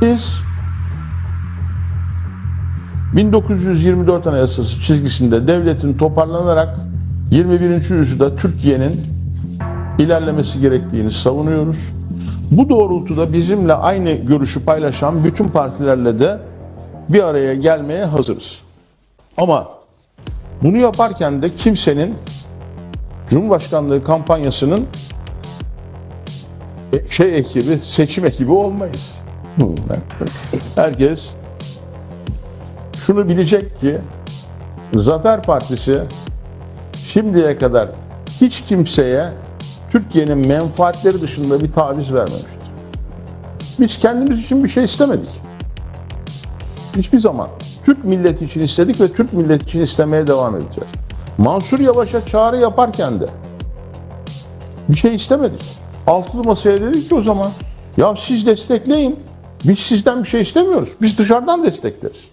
Biz 1924 Anayasası çizgisinde devletin toparlanarak 21. yüzyılda Türkiye'nin ilerlemesi gerektiğini savunuyoruz. Bu doğrultuda bizimle aynı görüşü paylaşan bütün partilerle de bir araya gelmeye hazırız. Ama bunu yaparken de kimsenin Cumhurbaşkanlığı kampanyasının e, şey ekibi, seçim ekibi olmayız. Herkes şunu bilecek ki Zafer Partisi şimdiye kadar hiç kimseye Türkiye'nin menfaatleri dışında bir taviz vermemiştir. Biz kendimiz için bir şey istemedik. Hiçbir zaman. Türk milleti için istedik ve Türk milleti için istemeye devam edeceğiz. Mansur Yavaş'a çağrı yaparken de bir şey istemedik. Altılı masaya dedik ki o zaman ya siz destekleyin. Biz sizden bir şey istemiyoruz. Biz dışarıdan destekleriz.